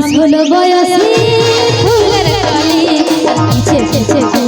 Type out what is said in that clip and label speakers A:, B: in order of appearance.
A: আমি ষোলো বয়সী ফুলের কলি পিছে পিছে